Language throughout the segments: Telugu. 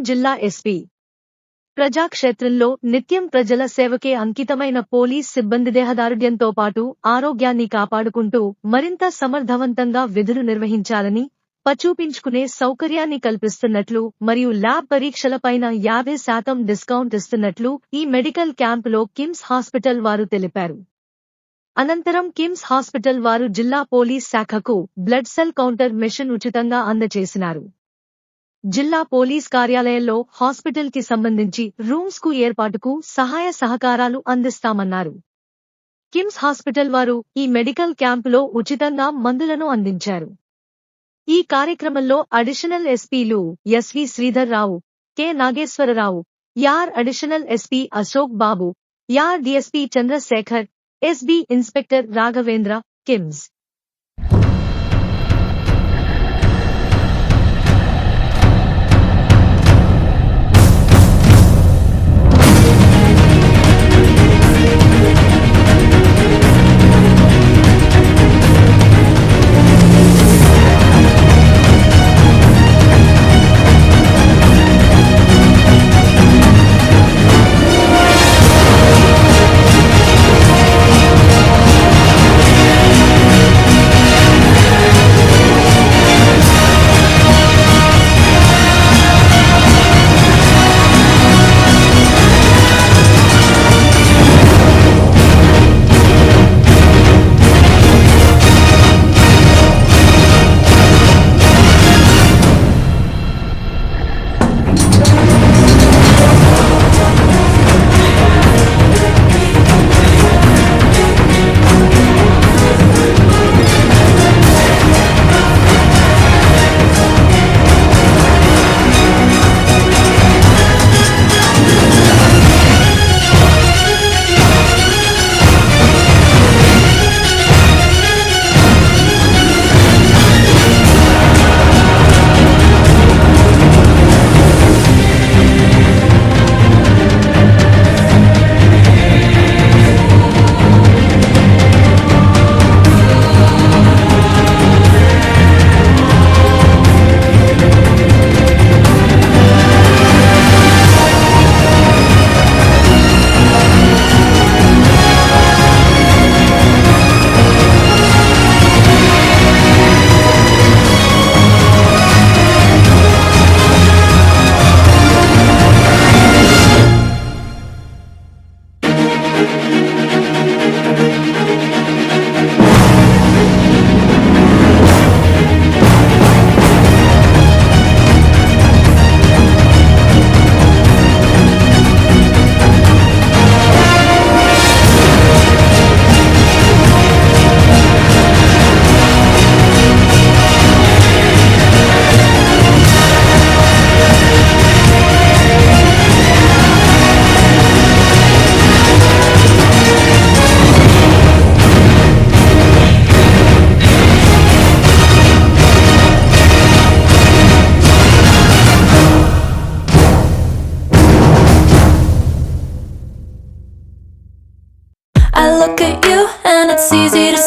జిల్లా ఎస్పీ. ప్రజాక్షేత్రంలో నిత్యం ప్రజల సేవకే అంకితమైన పోలీస్ సిబ్బంది దేహదారుఢ్యంతో పాటు ఆరోగ్యాన్ని కాపాడుకుంటూ మరింత సమర్థవంతంగా విధులు నిర్వహించాలని పచూపించుకునే సౌకర్యాన్ని కల్పిస్తున్నట్లు మరియు ల్యాబ్ పరీక్షలపైన యాభై శాతం డిస్కౌంట్ ఇస్తున్నట్లు ఈ మెడికల్ క్యాంపులో కిమ్స్ హాస్పిటల్ వారు తెలిపారు. అనంతరం కిమ్స్ హాస్పిటల్ వారు జిల్లా పోలీస్ శాఖకు బ్లడ్ సెల్ కౌంటర్ మెషిన్ ఉచితంగా అందజేసినారు. జిల్లా పోలీస్ కార్యాలయంలో హాస్పిటల్కి సంబంధించి రూమ్స్కు ఏర్పాటుకు సహాయ సహకారాలు అందిస్తామన్నారు. కిమ్స్ హాస్పిటల్ వారు ఈ మెడికల్ క్యాంపులో ఉచితంగా మందులను అందించారు. ఈ కార్యక్రమంలో అడిషనల్ ఎస్పీలు S V Sridhar Rao K Nageswararao యార్ అడిషనల్ ఎస్పీ అశోక్ బాబు యార్ DSP Chandrasekhar SB inspector Raghavendra KIMS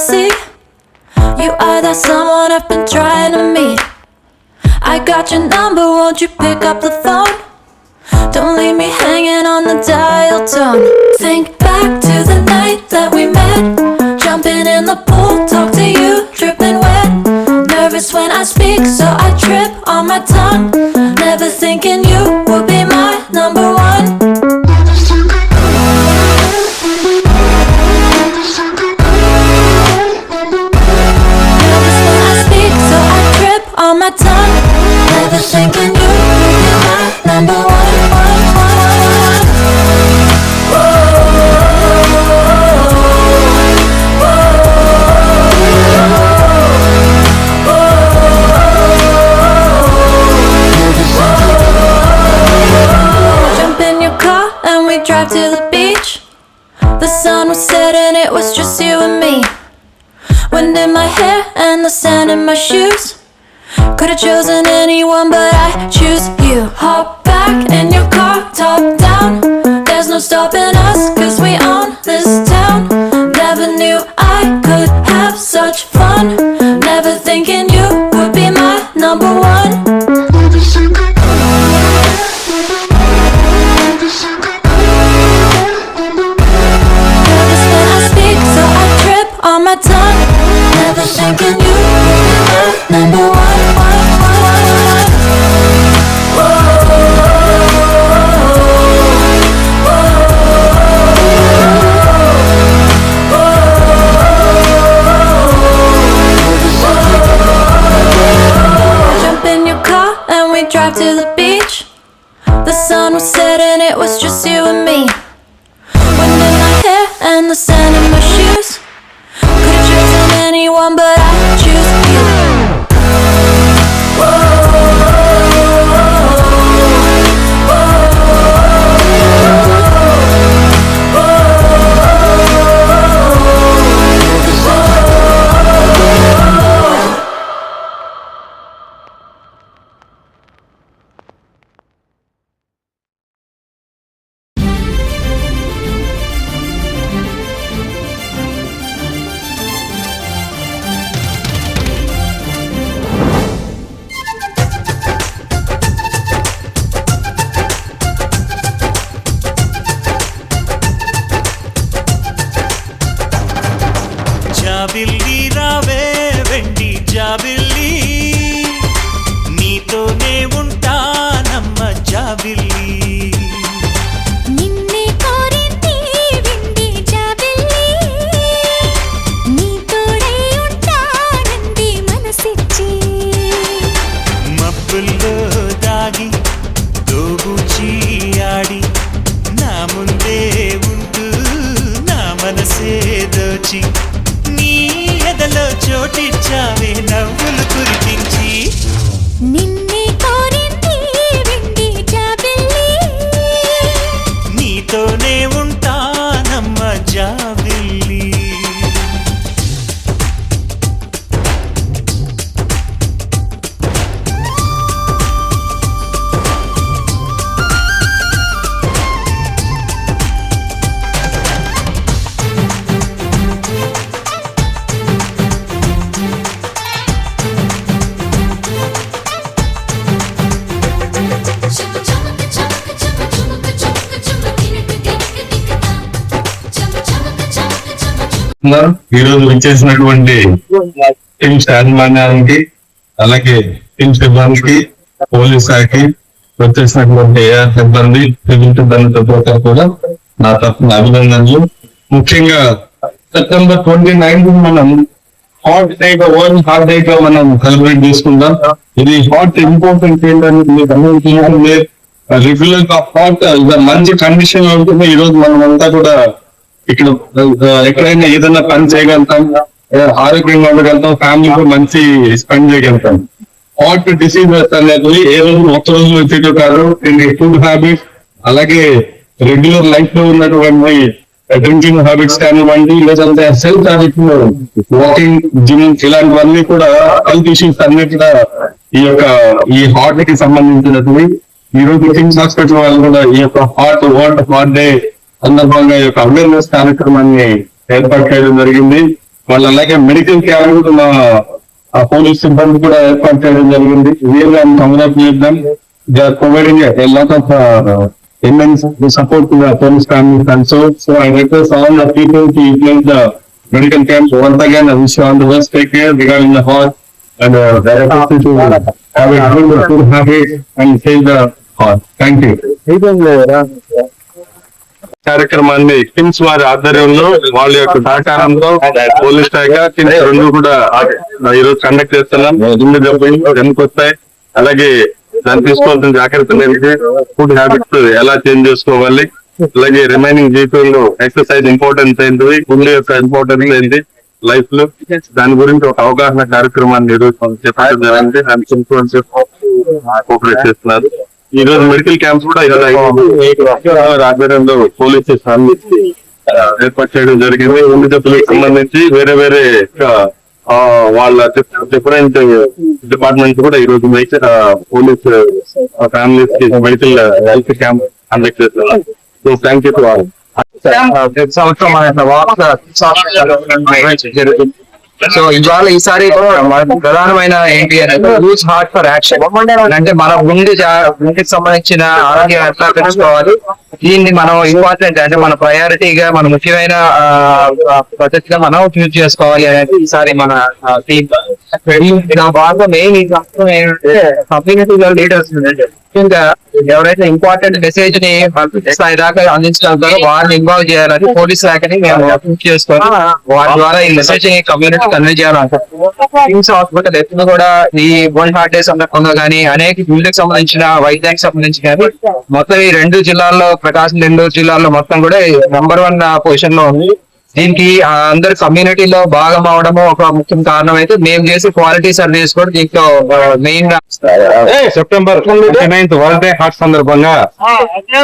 see. You are that someone I've been trying to meet. I got your number, won't you pick up the phone? Don't leave me hanging on the dial tone. Think back to the night that we met. Jumping in the pool, talk to you, dripping wet. Nervous when I speak, so I trip on my tongue. Never thinking you drive to the beach. The sun was setting, it was just you and me. Wind in my hair and the sand in my shoes. Could've chosen anyone, but I choose you. Hop back in your car, top down. There's no stopping us, cause we own this town. Never knew I could have such fun. Drive to the ఈ రోజు వచ్చేసినటువంటి టీమ్ యాజమాన్యానికి అలాగే టీమ్ సిబ్బందికి పోలీస్ శాఖకి వచ్చేసినటువంటి ఏఆర్ సిబ్బంది సివిల్ సిబ్బంది ప్రతి ఒక్కరు కూడా నా తరఫున అభినందనలు. ముఖ్యంగా సెప్టెంబర్ ట్వంటీ నైన్త్ మనం హాట్ డే గా వరల్డ్ హాట్ డే గా మనం సెలబ్రేట్ చేసుకుందాం. ఇది హాట్ ఇంపార్టెంట్ ఏంటని మీకు అందరికీ రెగ్యులర్గా హాట్ మంచి కండిషన్లో ఉంటుంది. ఈ రోజు మనం అంతా కూడా ఇక్కడ ఎక్కడైనా ఏదైనా పని చేయగలుగుతాం ఆరోగ్యంగా ఉండగలుగుతాం ఫ్యామిలీతో మంచి స్పెండ్ చేయగలుగుతాం. హార్ట్ డిసీజెస్ అనేది ఏ రోజు ఒక్క రోజు వచ్చేది కాదు. దీన్ని ఫుడ్ హ్యాబిట్స్ అలాగే రెగ్యులర్ లైఫ్లో ఉన్నటువంటి డ్రింకింగ్ హ్యాబిట్స్ కానివ్వండి లేదంటే సెల్ఫ్ హ్యాబిట్స్ వాకింగ్ జిమ్ ఇలాంటివన్నీ కూడా హెల్త్ ఇష్యూస్ అన్ని కూడా ఈ యొక్క ఈ హార్ట్కి సంబంధించినటువంటి ఈ రోజు కింగ్స్ హాస్పిటల్ వాళ్ళు కూడా ఈ యొక్క హార్ట్ వరల్డ్ హార్ట్ డే సందర్భంగా ఈ యొక్క అవేర్నెస్ కార్యక్రమాన్ని ఏర్పాటు చేయడం జరిగింది. వాళ్ళు అలాగే మెడికల్ క్యాంప్ మా పోలీస్ సిబ్బంది కూడా ఏర్పాటు చేయడం జరిగింది. వీళ్ళని సమరాపం చేద్దాం. Covid support police family friends so medical camp once again wish all the care the hall and hall thank you కార్యక్రమాన్ని కిమ్స్ వారి ఆధ్వర్యంలో వాళ్ళ యొక్క సహకారంతో పోలీస్ శాఖ కిమ్స్ రెండు కూడా ఈ రోజు కండక్ట్ చేస్తున్నాం. రెండు దెబ్బలు ఎందుకు వస్తాయి. అలాగే దాన్ని తీసుకోవాల్సిన జాగ్రత్తలు ఏంటి? ఫుడ్ హ్యాబిట్స్ ఎలా చేంజ్ చేసుకోవాలి? అలాగే రిమైనింగ్ జీవితంలో ఎక్సర్సైజ్ ఇంపార్టెన్స్ ఏంటిది? ఫుడ్ యొక్క ఇంపార్టెన్స్ ఏంటి? లైఫ్లో దాని గురించి ఒక అవగాహన కార్యక్రమాన్ని ఈ రోజు చెప్పడం జరిగింది. కోఆపరేట్ చేస్తున్నారు. ఈ రోజు మెడికల్ క్యాంప్స్ కూడా ఇలా ఆధ్వర్యంలో పోలీస్ ఏర్పాటు చేయడం జరిగింది. ఉండి జబ్బులకు సంబంధించి వేరే వేరే వాళ్ళ డిఫరెంట్ డిపార్ట్మెంట్స్ కూడా ఈ రోజు పోలీస్ ఫ్యామిలీస్కి మెడికల్ హెల్త్ క్యాంప్ కండక్ట్ చేస్తున్నారు. So thank you to all సంవత్సరం సో ఇవాళ ఈసారి మన ప్రధానమైన ఏంటి అంటే లూజ్ హార్ట్ ఫర్ యాక్షన్ అంటే మన గుండె గుండెకి సంబంధించిన ఆరోగ్యం ఎట్లా పెంచుకోవాలి దీన్ని మనం ఇంపార్టెంట్ అంటే మన ప్రయారిటీగా మన ముఖ్యమైన పద్ధతిగా మనం చూస్ చేసుకోవాలి అనేది ఈసారి మన టీమ్ నా భాగంగా మెయిన్ ఈ సంవత్సరం ఏంటంటే కమ్యూనిటీలో లీడర్స్ ముఖ్యంగా ఎవరైతే ఇంపార్టెంట్ మెసేజ్ని స్థాయి దాకా అందించగలుగుతారో వారిని ఇన్వాల్వ్ చేయాలని పోలీస్ శాఖని మేము అప్రోచ్ చేసుకొని వారి ద్వారా ఈ మెసేజ్ని కమ్యూనిటీ కన్వే చేయాలనుకుంటున్నాం హాస్పిటల్ ఎప్పుడు కూడా ఈ వరల్డ్ హార్ట్ డే సందర్భంగా కానీ అనేక గుండెకి సంబంధించిన వైద్యానికి సంబంధించి కానీ మొత్తం ఈ రెండు జిల్లాల్లో ప్రకాశం రెండు జిల్లాల్లో మొత్తం కూడా నంబర్ వన్ పొజిషన్లో ఉంది. దీనికి ఆ, అందరు కమ్యూనిటీలో భాగం అవడము ఒక ముఖ్య కారణం అయితే మేము చేసే క్వాలిటీ సర్వీస్ కూడా దీంట్లో మెయిన్గా September ninth world day heart సందర్భంగా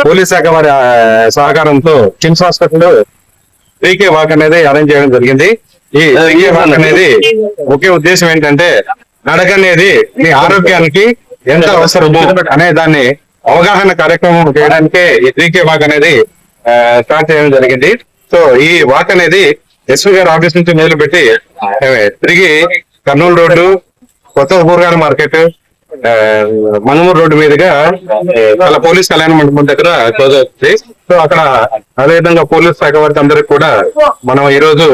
పోలీస్ శాఖ వారి సహకారంతో KIMS hospital three K walk అనేది అరేంజ్ చేయడం జరిగింది. ఈ త్రీకే వాక్ అనేది ఒకే ఉద్దేశం ఏంటంటే నడక అనేది మీ ఆరోగ్యానికి ఎంత అవసరమో అనే దాన్ని అవగాహన కార్యక్రమం చేయడానికే ఈ త్రీకే వాక్ అనేది స్టార్ట్ చేయడం జరిగింది. సో ఈ వాక్ అనేది ఎస్వి గారి ఆఫీస్ నుంచి మొదలుపెట్టి పెట్టి తిరిగి కర్నూలు రోడ్డు కొత్త కూరగాయల మార్కెట్ మనమూరు రోడ్డు మీదుగా వాళ్ళ పోలీస్ కళ్యాణ మండపం దగ్గర క్లోజ్ అవుతుంది. సో అక్కడ అదేవిధంగా పోలీస్ శాఖ వారికి అందరికి కూడా మనం ఈ రోజు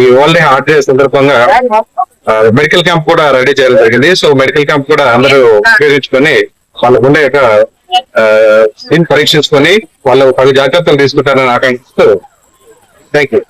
ఈ వరల్డ్ హార్ట్ డే సందర్భంగా మెడికల్ క్యాంప్ కూడా రెడీ చేయడం జరిగింది. సో మెడికల్ క్యాంప్ కూడా అందరూ ఉపయోగించుకొని వాళ్ళకు ఉండే యొక్క దీన్ని పరీక్షించుకొని వాళ్ళు పది జాగ్రత్తలు తీసుకుంటారని ఆకాంక్షిస్తూ థ్యాంక్ యూ